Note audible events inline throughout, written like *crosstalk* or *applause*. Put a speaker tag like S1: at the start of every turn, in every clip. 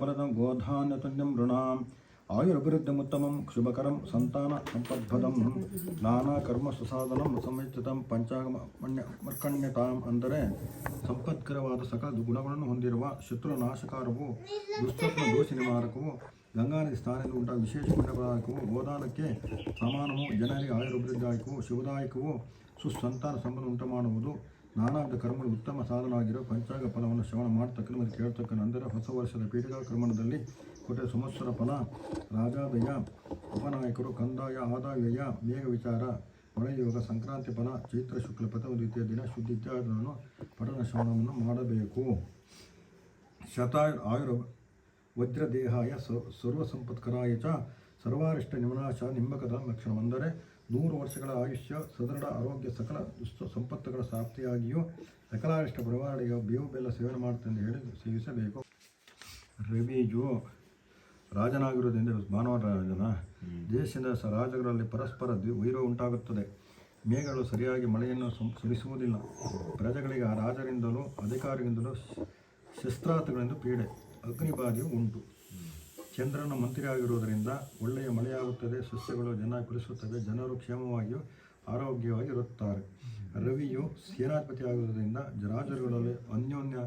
S1: ವರದಂ ಗೋಧಾನ್ಯತುಣ್ಯಂ ಋಣಾಂ ಆಯುರ್ಭಿವೃದ್ಧಿಮುತ್ತಮಂ ಶುಭಕರಂ ಸಂತಾನ ಸಂಪದ್ಭದಂ ನಾನಾ ಕರ್ಮ ಸುಸಾಧನಂ ಸಮಂಚಿತಂ ಪಂಚಾಗಮಣ್ಯ ಮರ್ಕಣ್ಯತಾಂ ಅಂದರೆ ಸಂಪತ್ಕರವಾದ ಸಕಲ ಗುಣಗಳನ್ನು ಹೊಂದಿರುವ ಶತ್ರು ನಾಶಕಾರವು ದುಸ್ತತ್ವ ದೋಷ ನಿವಾರಕವು ಗಂಗಾನದಿ ಸ್ಥಾನದಲ್ಲಿ ಉಂಟ ವಿಶೇಷ ಪುಣ್ಯಪದಾಯಕವು ಗೋದಾನಕ್ಕೆ ಸಮಾನವು, ಜನರಿಗೆ ಆಯುರ್ವೃದ್ಧಾಯಕವು ಶಿವದಾಯಕವು ಸುಸಂತಾನ ಸಂಬಂಧ ಉಂಟು ಮಾಡುವುದು ನಾನಾವಿಧ ಕರ್ಮಗಳು ಉತ್ತಮ ಸಾಧನವಾಗಿರೋ ಪಂಚಾಂಗ ಫಲವನ್ನು ಶ್ರವಣ ಮಾಡ್ತಕ್ಕಂಥ ಮತ್ತು ಕೇಳ್ತಕ್ಕಂಥ ಅಂದರೆ ಹೊಸ ವರ್ಷದ ಪೀಠಿಕಾ ಕ್ರಮಣದಲ್ಲಿ ಕೊಟ್ಟ ಸಂವತ್ಸರ ಫಲ. ರಾಜಾದಯ, ಉಪನಾಯಕರು, ಕಂದಾಯ ಆದಾಯ ಮೇಘ ವಿಚಾರ ಮಳೆಯೋಗ ಸಂಕ್ರಾಂತಿ ಫಲ, ಚೈತ್ರ ಶುಕ್ಲ ಪ್ರಥಮ ದ್ವಿತೀಯ ದಿನ, ಶುದ್ಧ ಇತ್ಯಾದಿಗಳನ್ನು ಪಠನ ಶ್ರವಣವನ್ನು ಮಾಡಬೇಕು. ಶತಾಯು ಆಯುರ್ ವಜ್ರದೇಹಾಯ ಸರ್ವ ಸಂಪತ್ಕರಾಯ ಚ, ಸರ್ವಾರಿಷ್ಟ ನಿಮನಾಶ ನಿಂಬಕದ ಲಕ್ಷಣ ಅಂದರೆ ನೂರು ವರ್ಷಗಳ ಆಯುಷ್ಯ ಸದೃಢ ಆರೋಗ್ಯ ಸಕಲ ದುಷ್ಟ ಸಂಪತ್ತುಗಳ ಪ್ರಾಪ್ತಿಯಾಗಿಯೂ ಸಕಲಾರಿಷ್ಟ ಬರವಾಡಿಯ ಬೇವು ಬೆಲ್ಲ ಸೇವನೆ ಮಾಡುತ್ತೆಂದು ಹೇಳಿ ಸೇವಿಸಬೇಕು. ರವೀಜು ರಾಜನಾಗಿರುವುದರಿಂದ ಮಾನವ ರಾಜನ. ದೇಶದ ಸ ರಾಜಗಳಲ್ಲಿ ಪರಸ್ಪರ ದ್ವಿ ವೈರ ಉಂಟಾಗುತ್ತದೆ. ಮೇಘಗಳು ಸರಿಯಾಗಿ ಮಳೆಯನ್ನು ಸುರಿಸುವುದಿಲ್ಲ. ಪ್ರಜೆಗಳಿಗೆ ಆ ರಾಜರಿಂದಲೂ ಅಧಿಕಾರಿಗಳಿಂದಲೂ ಶಸ್ತ್ರಾರ್ಥಗಳಿಂದ ಶಸ್ತ್ರಾಸ್ತ್ರಗಳಿಂದ ಪೀಡೆ ಅಗ್ನಿಬಾಧೆಯು ಉಂಟು. ಚಂದ್ರನ ಮಂತ್ರಿ ಆಗಿರುವುದರಿಂದ ಒಳ್ಳೆಯ ಮಳೆಯಾಗುತ್ತದೆ, ಸಸ್ಯಗಳು ಜನ ಕುರಿಸುತ್ತವೆ ಜನರು ಕ್ಷೇಮವಾಗಿಯೂ ಆರೋಗ್ಯವಾಗಿರುತ್ತಾರೆ ರವಿಯು ಸೇನಾಧಿಪತಿ ಆಗಿರುವುದರಿಂದ ರಾಜರುಗಳಲ್ಲಿ ಅನ್ಯೋನ್ಯ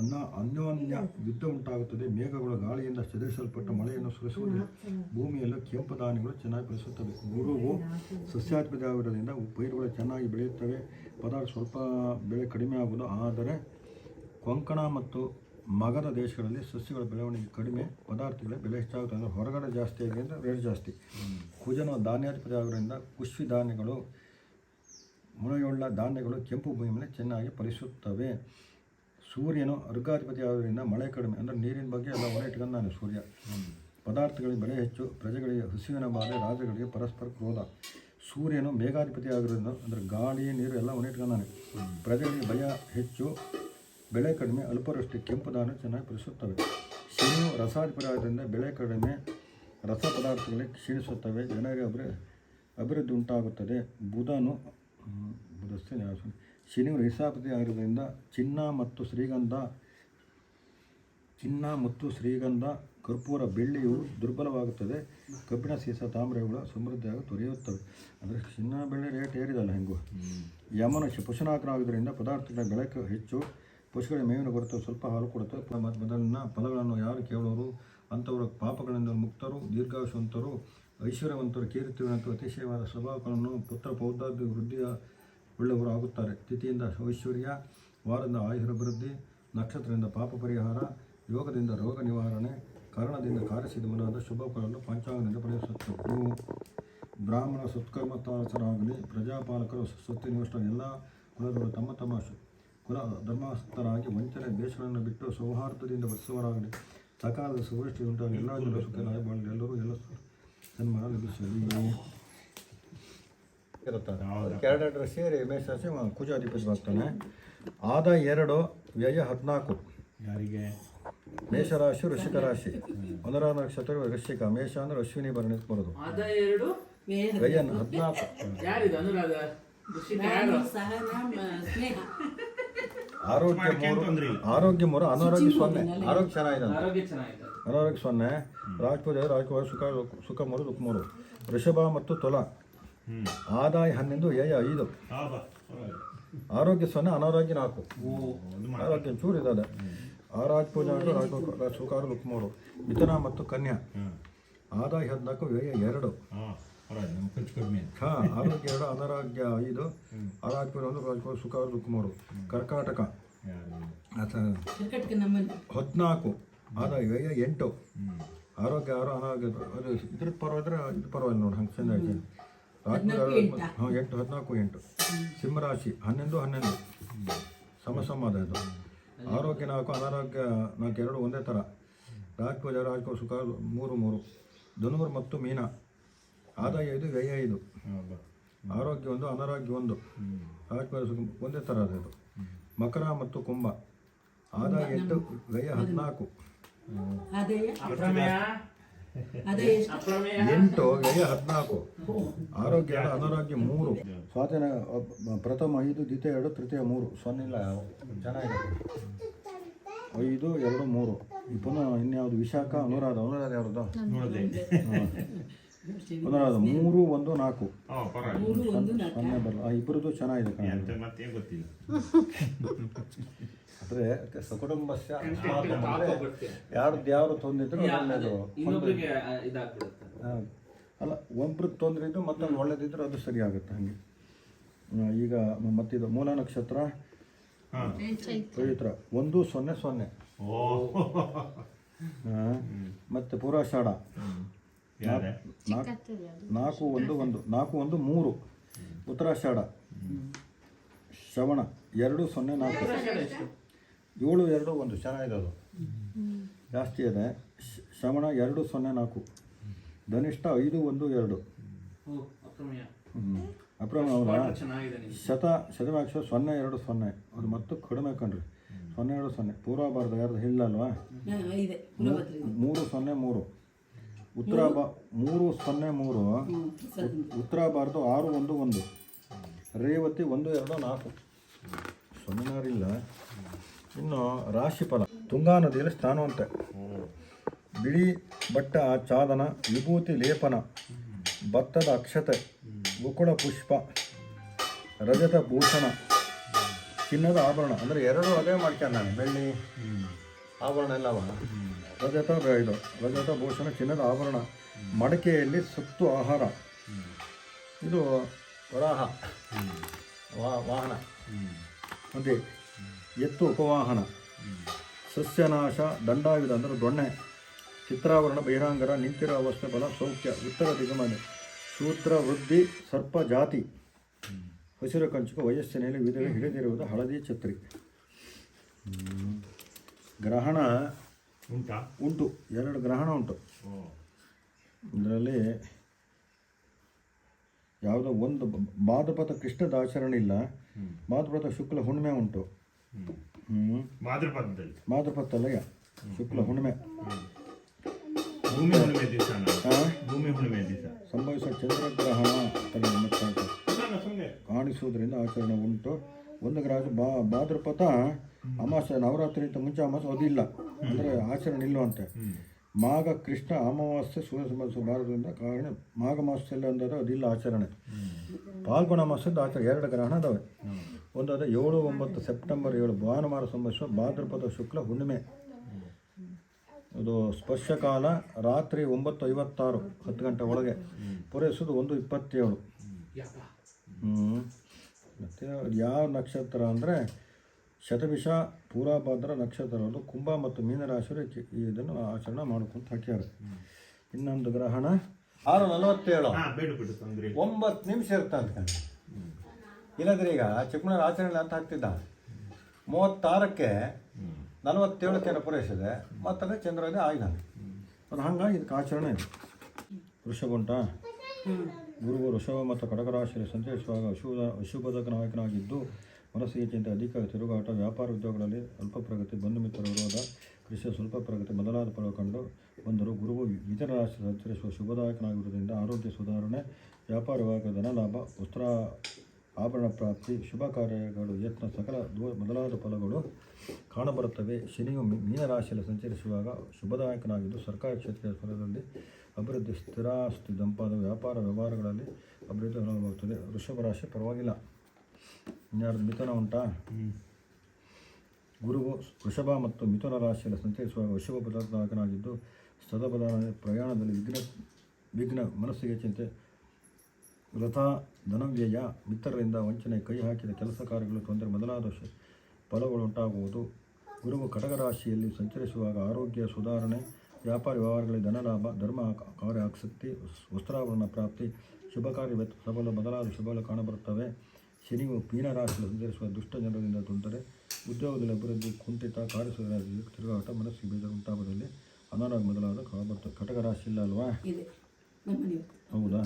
S1: ಅನ್ನ ಅನ್ಯೋನ್ಯ ಯುದ್ಧ ಉಂಟಾಗುತ್ತದೆ. ಮೇಘಗಳು ಗಾಳಿಯಿಂದ ಚದುರಿಸಲ್ಪಟ್ಟ ಮಳೆಯನ್ನು ಸುರಿಸುವುದಿಲ್ಲ ಭೂಮಿಯಲ್ಲಿ ಕೆಂಪು ಧಾನ್ಯಗಳು ಚೆನ್ನಾಗಿ ಬೆಳೆಸುತ್ತವೆ. ಗುರುವು ಸಸ್ಯಾಧಿಪತಿ ಆಗಿರೋದ್ರಿಂದ ಪೈರುಗಳು ಚೆನ್ನಾಗಿ ಬೆಳೆಯುತ್ತವೆ. ಪದಾರ್ಥ ಸ್ವಲ್ಪ ಬೆಳೆ ಕಡಿಮೆ ಆಗುವುದು. ಆದರೆ ಕೊಂಕಣ ಮತ್ತು ಮಗಧ ದೇಶಗಳಲ್ಲಿ ಸಸ್ಯಗಳ ಬೆಳವಣಿಗೆ ಕಡಿಮೆ, ಪದಾರ್ಥಗಳ ಬೆಲೆ ಹೆಚ್ಚಾಗುತ್ತೆ ಅಂದರೆ ಹೊರಗಡೆ ಜಾಸ್ತಿ ಆಗಿದ್ದರಿಂದ ರೇಟ್ ಜಾಸ್ತಿ. ಕುಜನ ಧಾನ್ಯಾಧಿಪತಿ ಆಗೋದ್ರಿಂದ ಪುಷ್ಪಿ ಧಾನ್ಯಗಳು, ಮುಳೆಯುಳ್ಳ ಧಾನ್ಯಗಳು ಕೆಂಪು ಭೂಮಿ ಚೆನ್ನಾಗಿ ಫಲಿಸುತ್ತವೆ. ಸೂರ್ಯನು ಅರ್ಘಾಧಿಪತಿ ಆಗೋದ್ರಿಂದ ಮಳೆ ಕಡಿಮೆ, ಅಂದರೆ ನೀರಿನ ಬಗ್ಗೆ ಎಲ್ಲ ಹೊರ ಇಟ್ಕೊಂಡಾನೆ ಸೂರ್ಯ. ಪದಾರ್ಥಗಳಿಗೆ ಬೆಲೆ ಹೆಚ್ಚು, ಪ್ರಜೆಗಳಿಗೆ ಹಸಿವಿನ ಬಾಧೆ ರಾಜಗಳಿಗೆ ಪರಸ್ಪರ ಕ್ರೋಧ. ಸೂರ್ಯನು ಮೇಘಾಧಿಪತಿ ಆಗಿರೋದ್ರಿಂದ ಅಂದರೆ ಗಾಳಿ, ನೀರು ಎಲ್ಲ ಒಣ ಇಟ್ಕೊಂಡಾನೆ ಪ್ರಜೆಗಳಿಗೆ ಭಯ ಹೆಚ್ಚು ಬೆಳೆ ಕಡಿಮೆ ಅಲ್ಪರಷ್ಟು ಕೆಂಪು ದಾನ ಚೆನ್ನಾಗಿ ಪರಿಸುತ್ತವೆ. ಶನಿಯು ರಸಾಧಿಪರಾಯದಿಂದ ಬೆಳೆ ಕಡಿಮೆ ರಸ ಪದಾರ್ಥಗಳೇ ಕ್ಷೀಣಿಸುತ್ತವೆ. ಜನರಿಗೆ ಅಭಿ ಅಭಿವೃದ್ಧಿ ಉಂಟಾಗುತ್ತದೆ. ಬುಧನು ಹ್ಮ್, ಬುಧ ಸ್ಥಿತಿ ಶನಿಯು ಹಿಸಾಪತಿ ಆಗಿರೋದ್ರಿಂದ ಚಿನ್ನ ಮತ್ತು ಶ್ರೀಗಂಧ ಚಿನ್ನ ಮತ್ತು ಶ್ರೀಗಂಧ ಕರ್ಪೂರ ಬೆಳ್ಳಿಯು ದುರ್ಬಲವಾಗುತ್ತದೆ. ಕಬ್ಬಿಣ ಸೀಸ ತಾಮ್ರಗಳು ಸಮೃದ್ಧಿಯಾಗಿ ತೊರೆಯುತ್ತವೆ ಅಂದರೆ ಚಿನ್ನ ಬೆಳ್ಳಿ ರೇಟ್ ಏರಿದಲ್ಲ ಹೆಂಗು? ಯಮನ ಪಶುನಾಕರಾಗುವುದರಿಂದ ಪದಾರ್ಥಗಳ ಬೆಳಕು ಹೆಚ್ಚು. ಪಶುಗಳ ಮೇವಿನ ಕೊರತೆ ಸ್ವಲ್ಪ ಹಾಲು ಕೊಡುತ್ತೆ. ಮೊದಲಿನ ಫಲಗಳನ್ನು ಯಾರು ಕೇಳೋರು? ಅಂಥವರು ಪಾಪಗಳಿಂದ ಮುಕ್ತರು, ದೀರ್ಘಾಯುಷವಂತರು, ಐಶ್ವರ್ಯವಂತರು, ಕೀರ್ತಿವಂತರು ಅತಿಶಯವಾದ ಸ್ವಭಾವಗಳನ್ನು ಪುತ್ರ ಪೌದಾರ್ಯ ವೃದ್ಧಿಯ ಉಳ್ಳವರು ಆಗುತ್ತಾರೆ. ತಿಥಿಯಿಂದ ಐಶ್ವರ್ಯ, ವಾರದಿಂದ ಅಭಿವೃದ್ಧಿ ನಕ್ಷತ್ರದಿಂದ ಪಾಪ ಪರಿಹಾರ, ಯೋಗದಿಂದ ರೋಗ ನಿವಾರಣೆ, ಕಾರಣದಿಂದ ಕಾರ್ಯಸಿದ್ಧ ಮೊದಲಾದ ಶುಭ ಫಲವನ್ನು ಪಂಚಾಂಗದಿಂದ ಪಡೆಯುತ್ತದೆ ನೀವು ಬ್ರಾಹ್ಮಣ ಸತ್ಕರ್ಮತಾಸರಾಗಲಿ ಪ್ರಜಾಪಾಲಕರು ಸತ್ಯನಿಷ್ಠ ಎಲ್ಲ ಕುಲದವರು ತಮ್ಮ ತಮ್ಮ ಧರ್ಮಸ್ಥರಾಗಿ ವಂಚನೆ ದೇಶಗಳನ್ನು ಬಿಟ್ಟು ಸೌಹಾರ್ದದಿಂದ ವರ್ತಿಸುವವರಾಗಲಿ ಸಕಾಲದ ಸುವೃಷ್ಟಿ ಉಂಟಾಗಿ ಎಲ್ಲ ಜನರ ಸುಖ ಬಾಳಲಿ. ಎಲ್ಲರೂ ಎಲ್ಲ ಸನ್ಮಾನ ಲಭಿಸಲಿ. ಇರುತ್ತಾರೆ. ಎರಡೆರಡರ ಸೇರಿ ಮೇಷರಾಶಿ ಮ- ಕುಜಾಧಿಪತಿ ಬರ್ತಾನೆ. ಆದ ಎರಡು ವ್ಯಯ ಹದಿನಾಲ್ಕು.
S2: ಯಾರಿಗೆ?
S1: ಮೇಷರಾಶಿ ವೃಷಿಕ ರಾಶಿ. ಅನುರಾಧ ನಕ್ಷತ್ರ ವೃಶ್ಚಿಕ. ಮೇಷ ಅಂದ್ರೆ ಅಶ್ವಿನಿ ಭರಣಿ ಬರೋದು. ವ್ಯಯ ಹದಿನಾಲ್ಕು
S3: ಯಾರಿದು ಅನುರಾಧ ಋಷಿಕ ಯಾರು
S4: ಸ್ನೇಹ
S1: ಆರೋಗ್ಯ ಮೂರು ಆರೋಗ್ಯ ಮೂರು ಅನಾರೋಗ್ಯ ಸೊನ್ನೆ. ಆರೋಗ್ಯ ಚೆನ್ನಾಗಿದೆ ಅಂತ.
S3: ಆರೋಗ್ಯ ಚೆನ್ನಾಗಿದೆ.
S1: ಅನಾರೋಗ್ಯ ಸೊನ್ನೆ. ರಾಜಪೂಜ ರಾಜಕುಮಾರ ಸುಖ ಸುಖ ಮೂರು ದುಃಖ ಮೂರು. ವೃಷಭ ಮತ್ತು ತುಲ. ಆದಾಯ ಹನ್ನೊಂದು ಏಯ ಐದು. ಆರೋಗ್ಯ ಸೊನ್ನೆ ಅನಾರೋಗ್ಯ ನಾಲ್ಕು. ಆರೋಗ್ಯ ಚೂರು ಇದ್ದಾರೆ ಆ ರಾಜಪೂಜೆ ಮತ್ತು ಸುಖಾರು ದುಃಖ ಮೂರು. ಮಿಥುನ ಮತ್ತು ಕನ್ಯಾ. ಆದಾಯ ಹದಿನಾಲ್ಕು ವ್ಯಯ ಎರಡು.
S2: ಖರ್ಚು ಕಡಿಮೆ
S1: ಹಾಂ ಆರೋಗ್ಯ ಎರಡು ಅನಾರೋಗ್ಯ ಐದು ಆರೋಗ್ಯ ಒಂದು ರಾಜಕುಮಾರ ಸುಖ ದುಃಖ ಮೂರು ಕರ್ಕಾಟಕ.
S2: ಯಾರು
S1: ಅಥವಾ
S4: ಕ್ರಿಕೆಟ್ಗೆ ನಮ್ಮಲ್ಲಿ.
S1: ಹದಿನಾಲ್ಕು. ಆದಾಯ ಎಂಟು. ಆರೋಗ್ಯ ಆರು ಅನಾರೋಗ್ಯ ಅದು ಇದ್ರದ್ದು ಪರವಾಗಿದ್ರೆ ಇದು ಪರವಾಗಿಲ್ಲ ನೋಡಿ ಹಂಗೆ ಚಂದ ಐತೆ ರಾಜಕುಮಾರ ಹಾಂ ಎಂಟು ಹದಿನಾಲ್ಕು ಎಂಟು. ಸಿಂಹರಾಶಿ ಹನ್ನೊಂದು ಹನ್ನೊಂದು. ಸಮ ಸಮಾದ ಇದು. ಆರೋಗ್ಯ ನಾಲ್ಕು ಅನಾರೋಗ್ಯ ನಾಲ್ಕು ಎರಡು ಒಂದೇ ಥರ. ರಾಜಪೂಜ ರಾಜಕುಮಾರ ಸುಖ ಮೂರು ಮೂರು. ಧನುವರ್ ಮತ್ತು ಮೀನ. ಆದಾಯ ಇದು ವ್ಯಯ
S2: ಇದು
S1: ಆರೋಗ್ಯ ಒಂದು ಅನಾರೋಗ್ಯ ಒಂದು ರಾಜಕುಮಾರ ಒಂದೇ ಥರ ಅದು ಇದು ಮಕರ ಮತ್ತು ಕುಂಭ. ಆದಾಯ ಎಂಟು ವ್ಯಯ ಹದಿನಾಲ್ಕು.
S4: ಆದಾಯ
S3: ಅಪ್ರಮೇಯ.
S4: ಆದಾಯ
S3: ಅಪ್ರಮೇಯ.
S1: ಎಂಟು ವ್ಯಯ ಹದಿನಾಲ್ಕು. ಆರೋಗ್ಯ ಅನಾರೋಗ್ಯ ಮೂರು. ಸ್ವಾಧೀನ ಪ್ರಥಮ ಐದು ದ್ವಿತೀಯ ಎರಡು ತೃತೀಯ ಮೂರು. ಸೊನ್ನೆ ಇಲ್ಲ ಚೆನ್ನಾಗಿದೆ. ಐದು ಎರಡು ಮೂರು. ಈ ಪುನಃ ಇನ್ಯಾವುದು ವಿಶಾಖ ಅನುರಾಧ ಅನುರಾಧ ಯಾವ್ದು? ಮೂರು ಒಂದು ನಾಲ್ಕು.
S2: ಹಾಂ ಪರವಾಗಿಲ್ಲ.
S4: ಮೂರು ಒಂದು ನಾಲ್ಕು.
S1: ಸೊನ್ನೆ ಬರಲ್ಲ. ಆ ಇಬ್ಬರದು ಚೆನ್ನಾಗಿದೆ
S2: ಗೊತ್ತಿಲ್ಲ. *laughs*
S1: ಆದರೆ ಸಕುಟುಂಬಸ್ಯ
S3: ಯಾರು
S1: ಅಂದರೆ
S3: ಬಿಡ್ತೀಯ
S1: ಯಾರ್ದು ಯಾರು ತೊಂದಿದ್ರು ಒಳ್ಳೆಯದು
S3: ಇದಾಗ್ಬಿಡುತ್ತೆ.
S1: ಅಲ್ಲ ಒಬ್ರದ್ದು ತೊಂದರೆ ಇದ್ದು ಮತ್ತೊಂದು ಒಳ್ಳೇದಿದ್ರೆ ಅದು ಸರಿ ಆಗುತ್ತೆ ಹಾಗೆ ಈಗ ಮತ್ತಿದು ಮೂಲ ನಕ್ಷತ್ರ. ಪವಿತ್ರ. ಒಂದು ಸೊನ್ನೆ ಸೊನ್ನೆ. ಮತ್ತೆ ಪೂರ್ವಾಷಾಢ
S2: ಯಾರೇ
S1: ನಾಲ್ಕು ನಾಲ್ಕು ಒಂದು ಒಂದು ನಾಲ್ಕು ಒಂದು ಮೂರು. ಉತ್ತರಾಷಾಢ ಶ್ರವಣ ಎರಡು ಸೊನ್ನೆ ನಾಲ್ಕು. ಏಳು ಎರಡು ಒಂದು ಚೆನ್ನಾಗಿದೆ ಅದು ಜಾಸ್ತಿ ಇದೆ. ಶ- ಶ್ರವಣ ಎರಡು ಸೊನ್ನೆ ನಾಲ್ಕು. ಧನಿಷ್ಠ ಐದು ಒಂದು ಎರಡು.
S3: ಓ ಅಪ್ರಮೇಯ.
S1: ಹ್ಞೂ ಅಪ್ರಮ ಅವರ ಶತ ಶತಮಾಕ್ಷ ಸೊನ್ನೆ ಎರಡು ಸೊನ್ನೆ. ಅದು ಮತ್ತು ಕಡಿಮೆ ಕಣ್ರಿ. ಸೊನ್ನೆ ಎರಡು ಸೊನ್ನೆ. ಪೂರ್ವಭಾರತ ಯಾರ್ದು
S4: ಇಲ್ಲ ಅಲ್ವಾ?
S1: ಮೂರು ಸೊನ್ನೆ ಮೂರು. ಉತ್ತರ ಬಾ ಮೂರು ಸೊನ್ನೆ ಮೂರು. ಉತ್ತರ ಭಾರತ ಆರು ಒಂದು ಒಂದು. ರೇವತಿ ಒಂದು ಎರಡು ನಾಲ್ಕು. ಸೊನ್ನೆನಾರಿಲ್ಲ. ಇನ್ನು ರಾಶಿಫಲ. ತುಂಗಾ ನದಿಯಲ್ಲಿ ಸ್ನಾನವಂತೆ. ಬಿಳಿ ಬಟ್ಟ ಚಾದನ ವಿಭೂತಿ ಲೇಪನ ಭತ್ತದ ಅಕ್ಷತೆ ಗುಕುಳ ಪುಷ್ಪ ರಜತ ಭೂಷಣ ಚಿನ್ನದ ಆಭರಣ. ಅಂದರೆ ಎರಡು ಅದೇ ಮಾಡ್ಕೊಂಡು ನಾನು ಬೆಳ್ಳಿ. ಆಭರಣ ಎಲ್ಲ ರಜತ ಇದು ರಜತ ಭೂಷಣ ಚಿನ್ನದ ಆಭರಣ, ಮಡಕೆಯಲ್ಲಿ ಸುತ್ತು ಆಹಾರ. ಇದು ವರಾಹ ವಾಹನ. ಅದೇ ಎತ್ತು ಉಪವಾಹನ. ಸಸ್ಯನಾಶ, ದಂಡಾಯುಧ ಅಂದರೆ ದೊಣ್ಣೆ. ಚಿತ್ರಾವರಣ, ಬಹಿರಾಂಗರ, ನಿಂತಿರೋ ಅವಸ್ಥೆ ಬಲ ಸೌಖ್ಯ, ಉತ್ತರ ದಿಗಮನೆ. ಸೂತ್ರ ವೃದ್ಧಿ, ಸರ್ಪ ಜಾತಿ. ಹಸಿರು ಕಂಚುಕ ವಯಸ್ಸಿನಲ್ಲಿ ವಿಧವೆ ಹಿಡಿದಿರುವುದು ಹಳದಿ ಛತ್ರಿ. ಗ್ರಹಣ
S2: ಉಂಟಾ?
S1: ಉಂಟು ಎರಡು ಗ್ರಹಣ ಉಂಟು. ಇದರಲ್ಲಿ ಯಾವುದೋ ಒಂದು ಭಾದ್ರಪದ ಕೃಷ್ಣದ ಆಚರಣೆ ಇಲ್ಲ. ಭಾದ್ರಪದ ಶುಕ್ಲ ಹುಣ್ಣಿಮೆ ಉಂಟು. ಹ್ಞೂ
S2: ಭಾದ್ರಪದದಲ್ಲಿ
S1: ಮಾತೃಪತ್ತಲಯ ಶುಕ್ಲ ಹುಣ್ಣಿಮೆ
S2: ಭೂಮಿ ಹುಣ್ಣಿಮೆ ದಿವಸ
S1: ಆ,
S2: ಭೂಮಿ ಹುಣ್ಣಿಮೆ ದಿವಸ.
S1: ಸಂಭವಿಸುವ ಚಂದ್ರಗ್ರಹಣ ಕಾಣಿಸುವುದರಿಂದ ಆಚರಣೆ ಉಂಟು. ಒಂದು ಗ್ರಹ ಬಾ ಭಾದ್ರಪದ ಅಮಾವಾಸ್ಯೆ ನವರಾತ್ರಿ ಮುಂಚೆ ಅಮಾವಾಸ್ಯೆ ಅದಿಲ್ಲ ಅಂದರೆ ಆಚರಣೆ ಇಲ್ಲವಂತೆ ಮಾಘ ಕೃಷ್ಣ ಅಮಾವಾಸ್ಯೆ ಸೂರ್ಯ ಭಾರತದಿಂದ ಕಾರಣ ಮಾಘ ಮಾಸದಲ್ಲಿ ಅಂದರೆ ಅದಿಲ್ಲ ಆಚರಣೆ. ಪಾಲ್ಗುಣ ಮಾಸದ ಆಚರಣೆ. ಎರಡು ಗ್ರಹಣ ಅದಾವೆ. ಒಂದು ಅದೇ ಏಳು, ಒಂಬತ್ತು ಸೆಪ್ಟೆಂಬರ್, ಏಳು ಭಾನುವಾರ ಸಂಬಂಧಿಸುವ ಭಾದ್ರಪದ ಶುಕ್ಲ, ಹುಣ್ಣಿಮೆ. ಅದು ಸ್ಪರ್ಶಕಾಲ ರಾತ್ರಿ ಒಂಬತ್ತು ಐವತ್ತಾರು, ಹತ್ತು ಗಂಟೆ ಒಳಗೆ. ಪೂರೈಸೋದು ಒಂದು ಇಪ್ಪತ್ತೇಳು. ಹ್ಞೂ ಮತ್ತು ಯಾವ ನಕ್ಷತ್ರ ಅಂದರೆ ಶತವಿಷ ಪೂರಾಭದ್ರ ನಕ್ಷತ್ರವನ್ನು ಅದು ಕುಂಭ ಮತ್ತು ಮೀನರಾಶಿಯರು ಇದನ್ನು ಆಚರಣೆ ಮಾಡ್ಕೊಂತ ಹಾಕ್ಯಾರ. ಇನ್ನೊಂದು ಗ್ರಹಣ ಆರು ನಲವತ್ತೇಳು.
S2: ಹಾ ಬೇಡ ಬಿಡು ತೊಂದ್ರೆ ಇಲ್ಲ.
S1: ಒಂಬತ್ತು ನಿಮಿಷ ಇರುತ್ತೆ ಅಂತ ಇಲ್ಲದ್ರೆ ಈಗ ಚಿಕ್ಕಮಗಳೂರು ಆಚರಣೆ ಅಂತ ಹಾಕ್ತಿದ್ದ. ಮೂವತ್ತಾರಕ್ಕೆ ನಲವತ್ತೇಳಕ್ಕೆ ಪೂರೈಸಿದೆ ಮತ್ತದೇ ಚಂದ್ರೋದಯ ಆಗಿದ್ದಾನೆ ಅದು ಹಂಗಾಗಿ ಇದಕ್ಕೆ ಆಚರಣೆ ಇದೆ. ವೃಷಭ ಉಂಟಾ? ಗುರು ವೃಷಭ ಮತ್ತು ಕಡಕರಾಶಿಯಲ್ಲಿ ಸಂಚರಿಸುವಾಗ ಅಶುಭ ಅಶುಭದ ನಾಯಕನಾಗಿದ್ದು ಮನಸ್ಸಿಗೆ ಚಿಂತೆ ಅಧಿಕ ತಿರುಗಾಟ, ವ್ಯಾಪಾರ ಉದ್ಯೋಗಗಳಲ್ಲಿ ಅಲ್ಪ ಪ್ರಗತಿ, ಬಂಧು ಮಿತ್ರ ವಿರೋಧ ಕೃಷಿಯ ಸ್ವಲ್ಪ ಪ್ರಗತಿ ಮೊದಲಾದ ಫಲ ಕಂಡು ಬಂದರು. ಗುರುವು ಇತರ ರಾಶಿ ಸಂಚರಿಸುವ ಶುಭದಾಯಕನಾಗಿರುವುದರಿಂದ ಆರೋಗ್ಯ ಸುಧಾರಣೆ, ವ್ಯಾಪಾರ ವಿಭಾಗ ಧನಲಾಭ ವಸ್ತ್ರ ಆಭರಣ ಪ್ರಾಪ್ತಿ, ಶುಭ ಕಾರ್ಯಗಳು, ಯತ್ನ, ಸಕಲ ದೂ ಮೊದಲಾದ ಫಲಗಳು ಕಾಣಬರುತ್ತವೆ. ಶನಿಯು ಮೀನರಾಶಿಯಲ್ಲಿ ಸಂಚರಿಸುವಾಗ ಶುಭದಾಯಕನಾಗಿದ್ದು ಸರ್ಕಾರಿ ಕ್ಷೇತ್ರದ ಫಲದಲ್ಲಿ ಅಭಿವೃದ್ಧಿ ಸ್ಥಿರಾಸ್ತಿ ದಂಪಾದ ವ್ಯಾಪಾರ ವ್ಯವಹಾರಗಳಲ್ಲಿ ಅಭಿವೃದ್ಧಿ ಅನುಭವವಾಗುತ್ತದೆ. ವೃಷಭ ರಾಶಿ ಪರವಾಗಿಲ್ಲ. ಇನ್ಯಾರ್ದು ಮಿಥುನ ಉಂಟಾ? ಗುರುವು ವೃಷಭ ಮತ್ತು ಮಿಥುನ ರಾಶಿಯಲ್ಲಿ ಸಂಚರಿಸುವಾಗ ವೃಷಭ ಪದಾರ್ಥನಾಗಿದ್ದು ಸದಬದ ಪ್ರಯಾಣದಲ್ಲಿ ವಿಘ್ನ ವಿಘ್ನ ಮನಸ್ಸಿಗೆ ಚಿಂತೆ, ವ್ರತ, ಧನವ್ಯಯ, ಮಿತ್ರರಿಂದ ವಂಚನೆ, ಕೈ ಹಾಕಿದ ಕೆಲಸ ಕಾರ್ಯಗಳು ತೊಂದರೆ ಮೊದಲಾದ ಫಲಗಳು ಉಂಟಾಗುವುದು. ಗುರುವು ಕಟಕ ರಾಶಿಯಲ್ಲಿ ಸಂಚರಿಸುವಾಗ ಆರೋಗ್ಯ ಸುಧಾರಣೆ ವ್ಯಾಪಾರ ವ್ಯವಹಾರಗಳಲ್ಲಿ ಧನಲಾಭ ಧರ್ಮ ಕಾರ್ಯ ಆಸಕ್ತಿ ವಸ್ತ್ರಾಭರಣ ಪ್ರಾಪ್ತಿ ಶುಭ ಕಾರ್ಯ ಸಬಲ ಬದಲಾದ ಮೊದಲಾದ ಶುಭಗಳು ಕಾಣಬರುತ್ತವೆ. ಶನಿಯು ಮೀನ ರಾಶಿಯಲ್ಲಿ ಸಂಚರಿಸುವ ದುಷ್ಟ ಜನರಿಂದ ತೊಂದರೆ ಉದ್ಯೋಗದಲ್ಲಿ ಅಭಿವೃದ್ಧಿ ಕುಂಠಿತ ಕಾರ್ಯಸುಧಾರಣೆ ತಿರುಗಾಟ ಮನಸ್ಸಿಗೆ ಬೇಜಾರು ಉಂಟಾಗುವುದಲ್ಲಿ ಅನಾರೋಗ್ಯ ಮೊದಲಾದ ಕಾಣಬರ್ತವೆ ಕಟಕ ರಾಶಿ ಇಲ್ಲ ಅಲ್ವಾ ಹೌದಾ?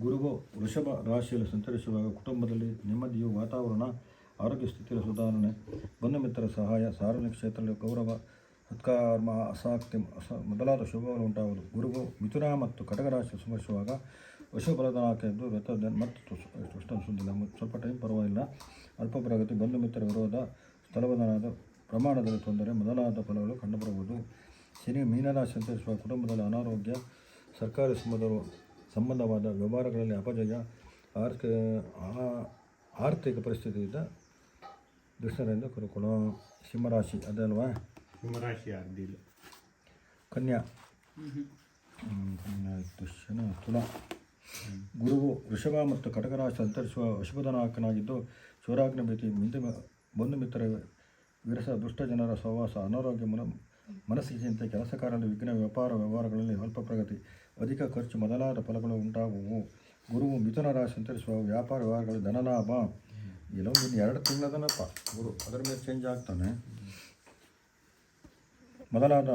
S1: ಗುರುವು ವೃಷಭ ರಾಶಿಯಲ್ಲಿ ಸಂಚರಿಸುವಾಗ ಕುಟುಂಬದಲ್ಲಿ ನೆಮ್ಮದಿಯು ವಾತಾವರಣ ಆರೋಗ್ಯ ಸ್ಥಿತಿಯ ಸುಧಾರಣೆ ಬಂಧು ಮಿತ್ರರ ಸಹಾಯ ಸಾರ್ವಜನಿಕ ಕ್ಷೇತ್ರದಲ್ಲಿ ಗೌರವ ಸತ್ಕರ್ಮ ಅಸಾಕ್ತಿ ಅಸ ಮೊದಲಾದ ಶುಭಗಳು ಉಂಟಾಗುವುದು. ಗುರುಗು ಮಿಥುನ ಮತ್ತು ಕಟಕ ರಾಶಿ ಸಂಭವಿಸುವಾಗ ವಶುಫಲದ ಹಾಕಿದ್ದು ವ್ಯಥ ಮತ್ತು ತುಷ್ಟ ಸುದ್ದಿಲ್ಲ ಸ್ವಲ್ಪ ಟೈಮ್ ಪರವಾಗಿಲ್ಲ. ಅಲ್ಪ ಪ್ರಗತಿ ಬಂಧು ಮಿತ್ರ ವಿರೋಧ ಸ್ಥಳಬದನಾದ ಪ್ರಮಾಣದಲ್ಲಿ ತೊಂದರೆ ಮೊದಲಾದ ಫಲಗಳು ಕಂಡುಬರಬಹುದು ಶನಿ ಮೀನರಾಶಿ ಸಂಚರಿಸುವ ಕುಟುಂಬದಲ್ಲಿ ಅನಾರೋಗ್ಯ, ಸರ್ಕಾರಿ ಸಂಬಂಧರು ಸಂಬಂಧವಾದ ವ್ಯವಹಾರಗಳಲ್ಲಿ ಅಪಜಯ, ಆರ್ಥಿಕ ಆರ್ಥಿಕ ಪರಿಸ್ಥಿತಿಯಿಂದ ದುಷ್ಟರಿಂದ ಕುರುಕುಳ. ಸಿಂಹರಾಶಿ, ಅದಲ್ವಾ?
S2: ಸಿಂಹರಾಶಿ ಅರ್ಧಿಲ್ಲ
S1: ಕನ್ಯಾ ಶನ ತುಲಾ. ಗುರುವು ವೃಷಭ ಮತ್ತು ಕಟಕ ರಾಶಿ ಅಂತರಿಸುವ ಅಶುಭದನಾಯಕನಾಗಿದ್ದು ಶೌರಾಗ್ನ ಭೀತಿ ಮಿಂದ ಬಂಧು ಮಿತ್ರ ವಿರಸ ದುಷ್ಟ ಜನರ ಸಹವಾಸ ಅನಾರೋಗ್ಯ ಮನ ಮನಸ್ಸಿಗೆ ಚಿಂತೆ ಕೆಲಸ ಕಾರ್ಯದಲ್ಲಿ ವಿಘ್ನ ವ್ಯಾಪಾರ ವ್ಯವಹಾರಗಳಲ್ಲಿ ಅಲ್ಪ ಪ್ರಗತಿ ಅಧಿಕ ಖರ್ಚು ಮೊದಲಾದ ಫಲಗಳು ಉಂಟಾಗುವು. ಗುರುವು ಮಿಥುನ ರಾಶಿ ಸಂತರಿಸುವ ವ್ಯಾಪಾರ ವ್ಯವಹಾರಗಳಲ್ಲಿ ಧನಲಾಭ. ಎಲ್ಲೊಂದು ಎರಡು ತಿಂಗಳದನಪ್ಪ. ಗುರು ಅದರ ಮೇಲೆ ಚೇಂಜ್ ಆಗ್ತಾನೆ. ಮೊದಲಾದ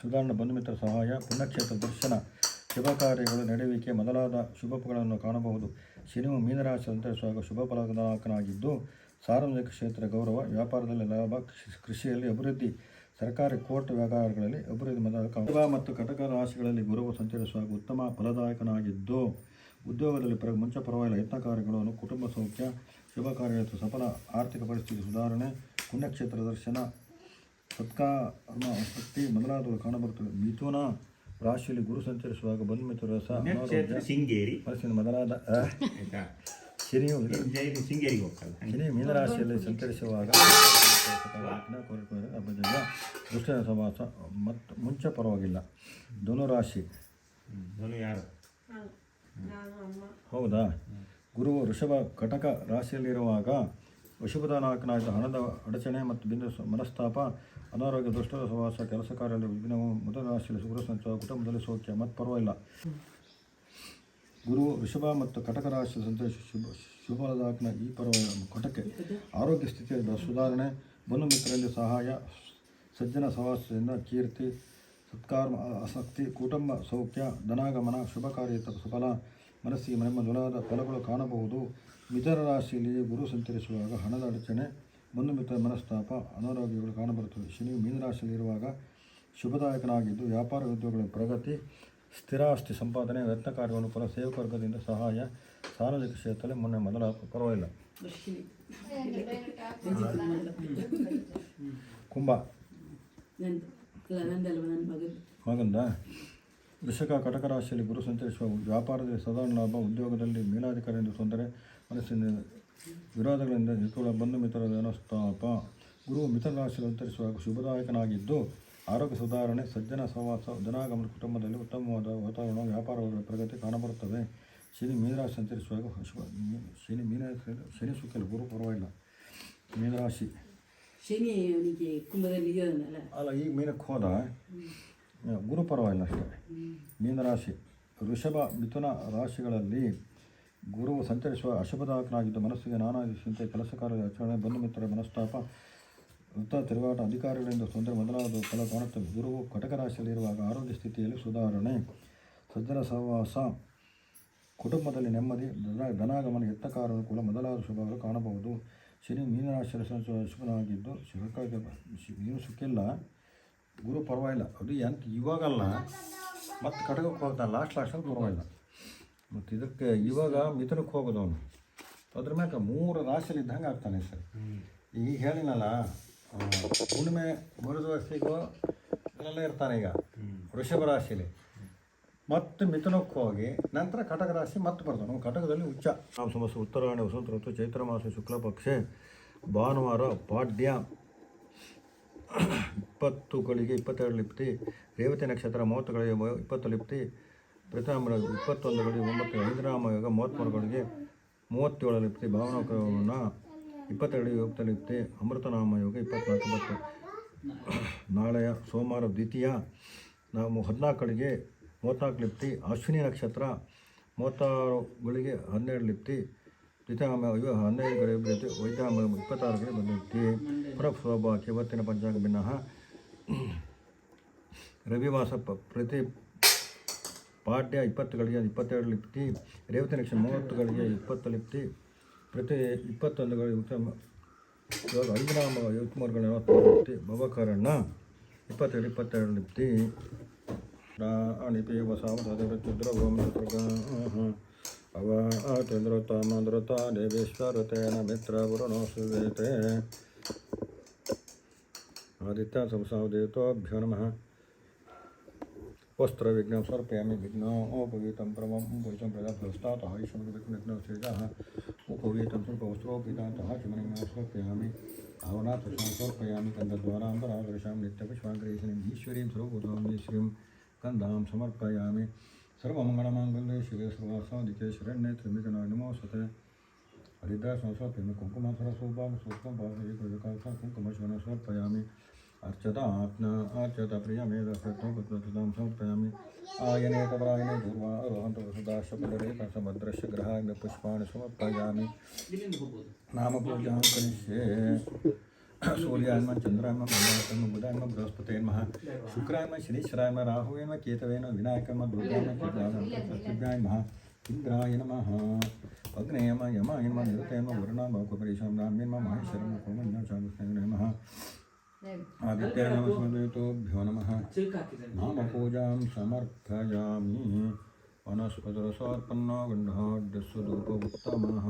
S1: ಸುಧಾರಣ ಬಂಧುಮಿತ್ರ ಸಹಾಯ ಪುಣ್ಯಕ್ಷೇತ್ರ ದರ್ಶನ ಶುಭ ಕಾರ್ಯಗಳು ನಡೆಯುವಿಕೆ ಮೊದಲಾದ ಶುಭಗಳನ್ನು ಕಾಣಬಹುದು. ಶನಿವು ಮೀನರಾಶಿ ಸಂತರಿಸುವಾಗ ಶುಭ ಫಲದಾಯಕನಾಗಿದ್ದು ಸಾರ್ವಜನಿಕ ಕ್ಷೇತ್ರ ಗೌರವ ವ್ಯಾಪಾರದಲ್ಲಿ ಲಾಭ ಕೃಷಿ- ಕೃಷಿಯಲ್ಲಿ ಅಭಿವೃದ್ಧಿ ಸರ್ಕಾರಿ ಕೋರ್ಟ್ ವ್ಯವಹಾರಗಳಲ್ಲಿ ಅಭಿವೃದ್ಧಿ ಮೊದಲ ಮತ್ತು ಕಟಕ ರಾಶಿಗಳಲ್ಲಿ ಗುರುವು ಸಂಚರಿಸುವಾಗ ಉತ್ತಮ ಫಲದಾಯಕನಾಗಿದ್ದು ಉದ್ಯೋಗದಲ್ಲಿ ಪ್ರ ಮುಂಚೆ ಪರವಾಗಿಲ್ಲ. ಯತ್ನ ಕಾರ್ಯಗಳನ್ನು ಕುಟುಂಬ ಸೌಖ್ಯ ಶುಭ ಕಾರ್ಯಗಳು ಸಫಲ ಆರ್ಥಿಕ ಪರಿಸ್ಥಿತಿ ಸುಧಾರಣೆ ಪುಣ್ಯಕ್ಷೇತ್ರ ದರ್ಶನ ಸತ್ಕರ್ಮ ಶಕ್ತಿ ಮೊದಲಾದವು ಕಾಣಬರುತ್ತವೆ. ಮಿಥುನ ರಾಶಿಯಲ್ಲಿ ಗುರು ಸಂಚರಿಸುವಾಗ ಬಂದು ಮಿತ್ರ ರಸ
S2: ಶೃಂಗೇರಿ.
S1: ಪರಿಸ್ಥಿತಿ ಮೊದಲಾದ ಶನಿಯು
S2: ಶೃಂಗೇರಿಗೆ ಹೋಗ್ತಲ್ಲ
S1: ಶನಿ ಮೀನರಾಶಿಯಲ್ಲಿ ಸಂಚರಿಸುವಾಗ ಅಪಜಯ ದುಷ್ಟನ ಸಮಾಸ ಮತ್ತು ಮುಂಚೆ ಪರವಾಗಿಲ್ಲ. ಧನುರಾಶಿ
S2: ಧನು ಯಾರು?
S1: ಹೌದಾ? ಗುರು ಋಷಭ ಕಟಕ ರಾಶಿಯಲ್ಲಿರುವಾಗ ಅಶುಭದಾನಾಯಕನಾದ ಹಣದ ಅಡಚಣೆ ಮತ್ತು ಬಿಂದು ಮನಸ್ತಾಪ ಅನಾರೋಗ್ಯ, ದುಷ್ಟರ ಸಹವಾಸ, ಕೆಲಸ ಕಾರ್ಯದಲ್ಲಿ ವಿಘ್ನವು ಮೊದಲ ರಾಶಿಯಲ್ಲಿ ಶುಕ್ರ ಸಂಚಾರ ಕುಟುಂಬದಲ್ಲಿ ಸೌಖ್ಯ ಮತ್ತು ಪರವಾಗಿಲ್ಲ. ಗುರು ವೃಷಭ ಮತ್ತು ಕಟಕ ರಾಶಿ ಸಂತೋಷ ಶುಭ ಶುಭದಾಯಕನ ಈ ಪರ್ವ ಕಟಕ್ಕೆ ಆರೋಗ್ಯ ಸ್ಥಿತಿಯ ಸುಧಾರಣೆ, ಬಂಧು ಮಿತ್ರರಲ್ಲಿ ಸಹಾಯ, ಸಜ್ಜನ ಸಹವಾಸದಿಂದ ಕೀರ್ತಿ ಸತ್ಕಾರ ಆಸಕ್ತಿ, ಕುಟುಂಬ ಸೌಖ್ಯ, ಧನಾಗಮನ, ಶುಭ ಕಾರ್ಯ ಸಫಲ ಮನಸ್ಸಿಗೆ ಮನೆಮ್ಮ ಮೊದಲಾದ ಫಲಗಳು ಕಾಣಬಹುದು. ಮಿಥರ ರಾಶಿಯಲ್ಲಿ ಗುರು ಸಂಚರಿಸುವಾಗ ಹಣದ ಅಡಚಣೆ ಬಂಧು ಮಿತ್ರ ಮನಸ್ತಾಪ, ಅನಾರೋಗ್ಯಗಳು ಕಾಣಬರುತ್ತವೆ. ಶನಿ ಮೀನರಾಶಿಯಲ್ಲಿರುವಾಗ ಶುಭದಾಯಕನಾಗಿದ್ದು ವ್ಯಾಪಾರ ಉದ್ಯೋಗಗಳ ಪ್ರಗತಿ, ಸ್ಥಿರಾಸ್ತಿ, ಸಂಪಾದನೆ ಯತ್ನ ಕಾರ್ಯವನ್ನು ಫಲ ಸೇವಕ ವರ್ಗದಿಂದ ಸಹಾಯ ಸಾರ್ವಜನಿಕ ಕ್ಷೇತ್ರದಲ್ಲಿ ಮೊನ್ನೆ ಮೊದಲ ಪರವಾಗಿಲ್ಲ. ಕುಂಭ.
S4: ಮಗಂದ?
S1: ವೃಷಕ ಕಟಕ ರಾಶಿಯಲ್ಲಿ ಗುರು ಸಂಚರಿಸುವ ವ್ಯಾಪಾರದಲ್ಲಿ ಸಾಧಾರಣ ಲಾಭ ಉದ್ಯೋಗದಲ್ಲಿ ಮೇಲಾಧಿಕಾರಿಯಿಂದ ತೊಂದರೆ, ಮನಸ್ಸಿನ ವಿರೋಧಗಳಿಂದ ನಿಕೂಲ ಬಂಧು ಮಿತ್ರರ ಅನುಸ್ತಾಪ ಗುರು ಮಿಥುನ ರಾಶಿಯಲ್ಲಿ ಸಂಚರಿಸುವಾಗ ಶುಭದಾಯಕನಾಗಿದ್ದು ಆರೋಗ್ಯ ಸುಧಾರಣೆ ಸಜ್ಜನ ಸಹವಾಸ ಜನಾಗಮನ ಕುಟುಂಬದಲ್ಲಿ ಉತ್ತಮವಾದ ವಾತಾವರಣ ವ್ಯಾಪಾರಗಳ ಪ್ರಗತಿ ಕಾಣಬರುತ್ತದೆ. ಶನಿ ಮೀನರಾಶಿ ಸಂಚರಿಸುವಾಗ ಶುಭ ಶನಿ ಮೀನ ಶನಿ ಸುಖಿಲ್ಲ ಗುರು ಪರವಾಗಿಲ್ಲ. ಮೀನರಾಶಿ.
S4: ಶನಿ ಅವನಿಗೆ ಕುಂಭದಲ್ಲಿ ಇದನ್ನಲ್ಲ.
S1: ಅಲ್ಲ ಈಗ ಮೀನಕ್ಕೆ ಹೋದ? ಗುರು ಪರವಾಗಿಲ್ಲ ಅಷ್ಟೇ. ಮೀನರಾಶಿ. ವೃಷಭ ಮಿಥುನ ರಾಶಿಗಳಲ್ಲಿ ಗುರುವು ಸಂಚರಿಸುವ ಅಶುಭದಾಯಕನಾಗಿದ್ದು ಮನಸ್ಸಿಗೆ ನಾನಾ ಚಿಂತೆ ಕೆಲಸ ಆಚರಣೆ, ಬಂಧು ಮಿತ್ರರ ಮನಸ್ತಾಪ, ವೃತ್ತ ತಿರುಗಾಟ, ಅಧಿಕಾರಿಗಳಿಂದ ತೊಂದರೆ ಮೊದಲಾದ ಫಲ ಕಾಣುತ್ತವೆ. ಗುರುವು ಕಟಕ ರಾಶಿಯಲ್ಲಿರುವಾಗ ಆರೋಗ್ಯ ಸ್ಥಿತಿಯಲ್ಲಿ ಸುಧಾರಣೆ, ಸಜ್ಜನ ಸಹವಾಸ, ಕುಟುಂಬದಲ್ಲಿ ನೆಮ್ಮದಿ ಧನ ಧನಾಗಮನ ಯತ್ನ ಕಾರ್ಯಾನುಕೂಲ ಮೊದಲಾದ ಶುಭಗಳು ಕಾಣಬಹುದು. ಶನಿ ಮೀನರಾಶಿಯಲ್ಲಿ ಶುಭನಾಗಿದ್ದು ಶಿವಕಾಗೆ ಏನು ಸುಖಿಲ್ಲ ಗುರು ಪರವಾಗಿಲ್ಲ. ಅದು ಎಂತ ಇವಾಗಲ್ಲ. ಮತ್ತೆ ಕಟಕಕ್ಕೆ ಹೋಗ್ತಾ ಲಾಸ್ಟ್ ಲಾಸ್ಟಲ್ಲಿ ಪರವಾಗಿಲ್ಲ ಮತ್ತು ಇದಕ್ಕೆ ಇವಾಗ ಮಿಥುನಕ್ಕೆ ಹೋಗೋದು ಅವನು ಅದ್ರ ಮ್ಯಾಗ ಮೂರು ರಾಶಿಯಲ್ಲಿ ಇದ್ದಂಗೆ ಆಗ್ತಾನೆ ಸರ್. ಈಗ ಹೇಳಿನಲ್ಲ ಹುಣ್ಣಿಮೆ ಹುಣ್ಣಿಮೆ ವರ್ಷಿಗೂ ಎಲ್ಲ ಇರ್ತಾನೆ ಈಗ. ವೃಷಭ ರಾಶಿಲಿ. ಮತ್ತು ಮಿಥುನಕ್ಕೆ ಹೋಗಿ ನಂತರ ಕಟಕ ರಾಶಿ ಮತ್ತೆ ಬರ್ತಾನೆ. ಅವ್ನು ಕಟಕದಲ್ಲಿ ಉಚ್ಚ. ನಾವು ಸಮಸ್ಯೆ ಉತ್ತರಾಯಣ ವಸಂತ ಋತು ಚೈತ್ರ ಮಾಸ ಶುಕ್ಲ ಪಕ್ಷೆ ಭಾನುವಾರ ಪಾಡ್ಯ. ಇಪ್ಪತ್ತು ಗಳಿಗೆ ಇಪ್ಪತ್ತೆರಡು ಲಿಪ್ತಿ ರೇವತಿ ನಕ್ಷತ್ರ ಮೂವತ್ತು ಗಳಿಗೆ ಮ- ಇಪ್ಪತ್ತು ಲಿಪ್ತಿ ಪ್ರತಾಂಬರ ಇಪ್ಪತ್ತೊಂದು ಗಳಿಗೆ ಒಂಬತ್ತು ಐದರಾಮ ಯೋಗ ಮೂವತ್ತ್ಮೂರು ಗಳಿಗೆ ಮೂವತ್ತೇಳು ಲಿಪ್ತಿ ಭಾವನಕರಣ ಇಪ್ಪತ್ತೆರಡು ಯೋಗದಲ್ಲಿ ಲಿಪ್ತಿ ಅಮೃತನಾಮ ಯೋಗ ಇಪ್ಪತ್ನಾಲ್ಕು ಬತ್ತು ನಾಳೆಯ ಸೋಮವಾರ ದ್ವಿತೀಯ. ನಾವು ಹದಿನಾಲ್ಕಳಿಗೆ ಮೂವತ್ತ್ನಾಲ್ಕು ಲಿಪ್ತಿ, ಅಶ್ವಿನಿ ನಕ್ಷತ್ರ ಮೂವತ್ತಾರುಗಳಿಗೆ ಹನ್ನೆರಡು ಲಿಪ್ತಿ ಅಯ್ಯೋ ಹನ್ನೆರಡು ಬರುತ್ತೆ ವೈದ್ಯಾಮ ಇಪ್ಪತ್ತಾರು ಕಡೆ ಬಂದಿರ್ತಿ ಪುನಃ ಸೌಭಾಗ್ಯ ಇವತ್ತಿನ ಪಂಚಾಂಗ ಭಿನ್ನಃ ರವಿವಾಸ ಪ್ರತಿ ಪಾಡ್ಯ ಇಪ್ಪತ್ತುಗಳಿಗೆ ಇಪ್ಪತ್ತೆರಡು ಲಿಪ್ತಿ ರೇವತಿ ನಕ್ಷತ್ರ ಮೂವತ್ತುಗಳಿಗೆ ಇಪ್ಪತ್ತು ಲಿಪ್ತಿ ಪ್ರತಿ ಇಪ್ಪತ್ತೊಂದುಗಳಿಗೆ ಉತ್ತಮ ಇವಾಗ ಐದು ನಾಮ ಐವತ್ಮೂರುಗಳ ನಲವತ್ತ್ಮೂರು ಲಿಪ್ತಿ ಭವಕರಣ ಇಪ್ಪತ್ತೆರಡು ಇಪ್ಪತ್ತೆರಡು ಲಿಪ್ತಿ ಅಣಿಪಿ ವಸಾವತಿದ್ರ ಗೋಮೃಗ ಅವ ಆತೇಂದ್ರತ ಮಂದ್ರತ ದೇವೇಶ್ವರತೇನ ಮಿತ್ರ ವರುಣೋ ಸುವೇತೆ ಆದಿತ್ಯ ಸಂಸಾವದೇವತೋಭ್ಯೋ ನಮಃ वस्त्र विघ्न सर्पयाम विघ्न उपवीतम प्रवम उपयुतम प्रजा विघ्न श्रेजा उपवीतम सर्प वस्त्रोपिता शिवनिंगा सर्पयामी भावना तृषा सर्पयामी कंदद्वारांतरादृशा नित्यपुष्पाग्रेसनी ईश्वरी सर्वभूतामी श्रीं कंदां समर्पयामी। सर्वमंगलमांगल्ये सर्वासादिके शरण्ये त्रिमिगणा नमोऽस्तुते हरिद्रा संसर्पयामि कुंकुमा सरस्वभाग स्वस्वभाग एक अर्चतात्मा अर्चतप्रियमेधसत्वपुत्रसुतां समर्पयामि। आयने कमरायने धूर्वा रोहन्तसदाशपदरेकसमद्रश्य ग्रहाय पुष्पाणि समर्पयामि। नामपूजां करिष्ये। सूर्यान्म चन्द्रान्म मङ्गलान्म बुधान्म बृहस्पतेन्मः शुक्रान्म शनिश्वरान्म राहुवेन्म केतवेन विनायकर्म दुर्गान्म चित्रान्मः इन्द्राय नमः। अग्नेयम यमायन्म निरुतेम वरुणाम उपरिशां राम्यन्म महेश्वरम कुमन्यं शामुष्णे नमः। आदित्यनमस्मृतेभ्यो नमः नामपूजां समर्थयामि वनस्पतिरसोत्पन्नो गण्डहाड्यस्वरूपमुत्तमः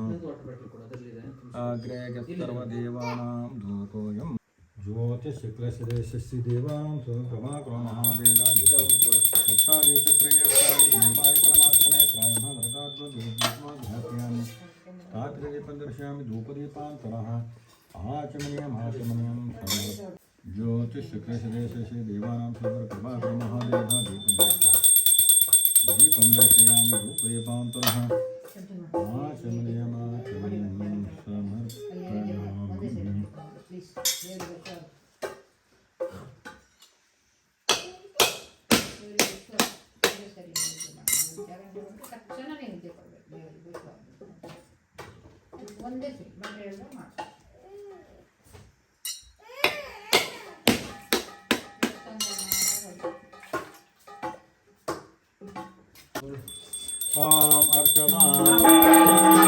S1: सुक्रमाक्रमः ज्योतिषक्लशदेशस्य देवानां स्वप्रभाकरो महादेवः दीपं दीपं दर्शयामि धूपदीपान्तरः आचमनीयमाचमनीयं समर्पयामि
S5: ತಕ್ಷಣನೇ ನಿದ್ದೆ ಕೊಡ್ಬೇಕು ದೇವರಿಗೆ ಗೊತ್ತು. ಒಂದೇ ಸರಿ ಮಂತ್ರ ಹೇಳಿದ್ರೆ ಮಾಡು
S1: Arkadan arkadan.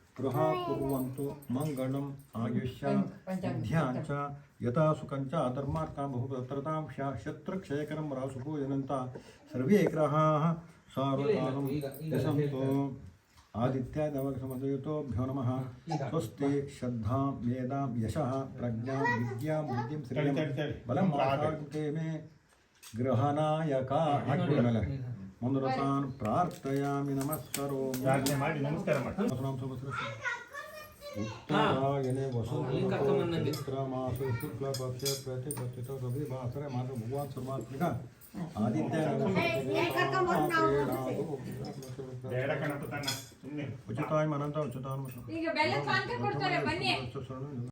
S1: गृहा कुर्वन्तु मङ्गलम् आयुष्यं सिद्ध्यां च यथा सुखं च धर्मार्थां बहुपत्रतां शत्रुक्षयकरं रासुपूजनन्ता सर्वे ग्रहाः सार्वकालं यशन्तो।
S3: आदित्यादवसमदयुतोभ्यो नमः।
S1: स्वस्ति श्रद्धां वेदां यशः प्रज्ञां विद्यां बुद्धिं श्रियं बलं मे ग्रहणायका
S2: ತಡಿ, ತಡಿ.
S1: ಬಲಂ ಆಸಾಗುತ್ತೇ ಮೇ ಗೃಹನಾಯಕ ಹಾಕ್ಬಿಡಿ ಮೇಲೆ ಮುಂದುವತಾನ್ ಪ್ರಾರ್ಥಯಾಮಿ ನಮಸ್ಕರೋಮಿ
S2: ಪ್ರಾರ್ಥನೆ ಮಾಡಿ ನಮಸ್ಕಾರ ಮಾಡಿ
S1: ಸಹಸ್ರಾಂ ಸಂವತ್ಸರಸ್ಯ ಉತ್ತರಾಯಣೆ
S3: ಅಲ್ಲಿ ಕರ್ಕೊಂಬಂದಂಗೆ.
S1: ವಸುಮಾಸ ಶುಕ್ಲ ಪಕ್ಷ ಪ್ರತಿಪತ್ತಿತ ರವಿವಾಸರೆ ಮಾತ್ರ ಭಗವಾನ್ ಸರ್ವಾತ್ಮಿಕ ಆದಿತ್ಯ
S2: ಬೇಡ ಕಣಪ್ಪ ತನ್ನ ಸುಮ್ಮನೆ
S1: ಉಚಿತಾಯ ಅನಂತ ಉಚಿತಾನ್